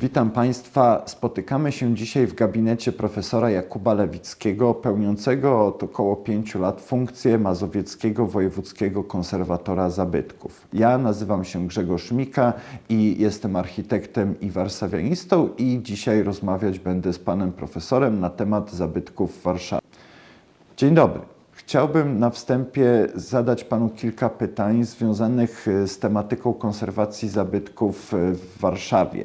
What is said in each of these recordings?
Witam Państwa. Spotykamy się dzisiaj w gabinecie profesora Jakuba Lewickiego, pełniącego od około pięciu lat funkcję Mazowieckiego Wojewódzkiego Konserwatora Zabytków. Ja nazywam się Grzegorz Mika i jestem architektem i warszawianistą i dzisiaj rozmawiać będę z panem profesorem na temat zabytków w Warszawie. Dzień dobry. Chciałbym na wstępie zadać Panu kilka pytań związanych e, z tematyką konserwacji zabytków e, w Warszawie,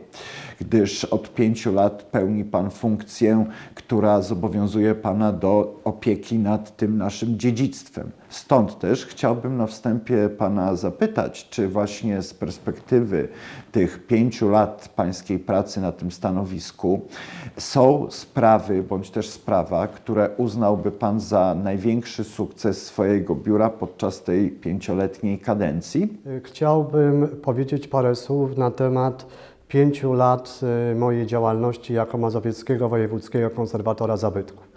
gdyż od pięciu lat pełni Pan funkcję, która zobowiązuje Pana do opieki nad tym naszym dziedzictwem. Stąd też chciałbym na wstępie Pana zapytać, czy właśnie z perspektywy tych pięciu lat Pańskiej pracy na tym stanowisku są sprawy, bądź też sprawa, które uznałby Pan za największy sukces swojego biura podczas tej pięcioletniej kadencji? Chciałbym powiedzieć parę słów na temat pięciu lat y, mojej działalności jako Mazowieckiego Wojewódzkiego Konserwatora Zabytków.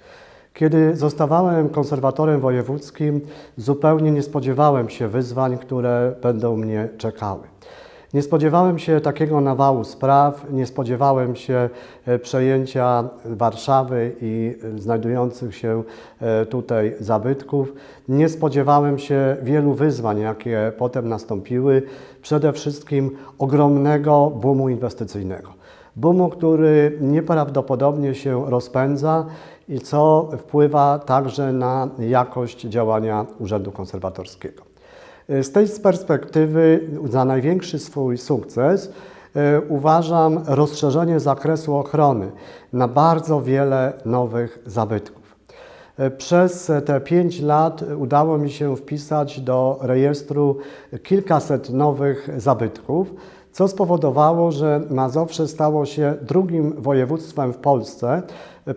Kiedy zostawałem konserwatorem wojewódzkim, zupełnie nie spodziewałem się wyzwań, które będą mnie czekały. Nie spodziewałem się takiego nawału spraw, nie spodziewałem się e, przejęcia Warszawy i e, znajdujących się e, tutaj zabytków. Nie spodziewałem się wielu wyzwań, jakie potem nastąpiły, przede wszystkim ogromnego boomu inwestycyjnego. Boomu, który nieprawdopodobnie się rozpędza i co wpływa także na jakość działania Urzędu Konserwatorskiego. Z tej perspektywy za największy swój sukces e, uważam rozszerzenie zakresu ochrony na bardzo wiele nowych zabytków. E, Przez te pięć lat udało mi się wpisać do rejestru kilkaset nowych zabytków, co spowodowało, że Mazowsze stało się drugim województwem w Polsce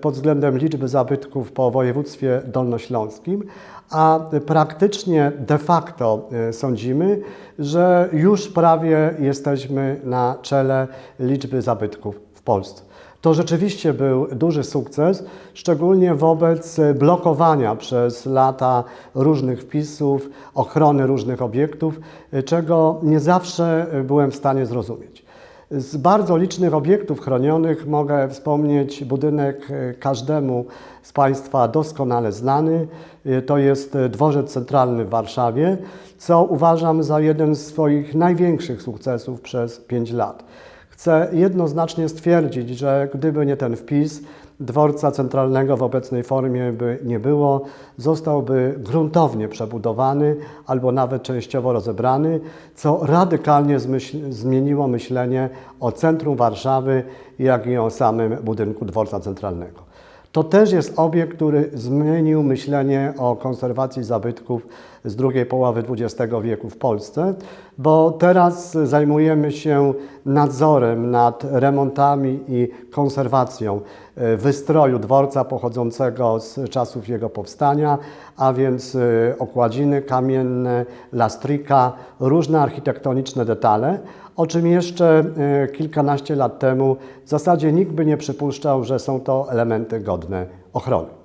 pod względem liczby zabytków po województwie dolnośląskim, a praktycznie de facto e, sądzimy, że już prawie jesteśmy na czele liczby zabytków Polsce. To rzeczywiście był duży sukces, szczególnie wobec blokowania przez lata różnych wpisów, ochrony różnych obiektów, czego nie zawsze byłem w stanie zrozumieć. Z bardzo licznych obiektów chronionych mogę wspomnieć budynek każdemu z Państwa doskonale znany. To jest Dworzec Centralny w Warszawie, co uważam za jeden z swoich największych sukcesów przez pięć lat. Chcę jednoznacznie stwierdzić, że gdyby nie ten wpis, dworca centralnego w obecnej formie by nie było, zostałby gruntownie przebudowany albo nawet częściowo rozebrany, co radykalnie zmieniło myślenie o centrum Warszawy, jak i o samym budynku dworca centralnego. To też jest obiekt, który zmienił myślenie o konserwacji zabytków z drugiej połowy XX wieku w Polsce, bo teraz zajmujemy się nadzorem nad remontami i konserwacją e, wystroju dworca pochodzącego z czasów jego powstania, a więc e, okładziny kamienne, lastrika, różne architektoniczne detale, o czym jeszcze e, kilkanaście lat temu w zasadzie nikt by nie przypuszczał, że są to elementy godne ochrony.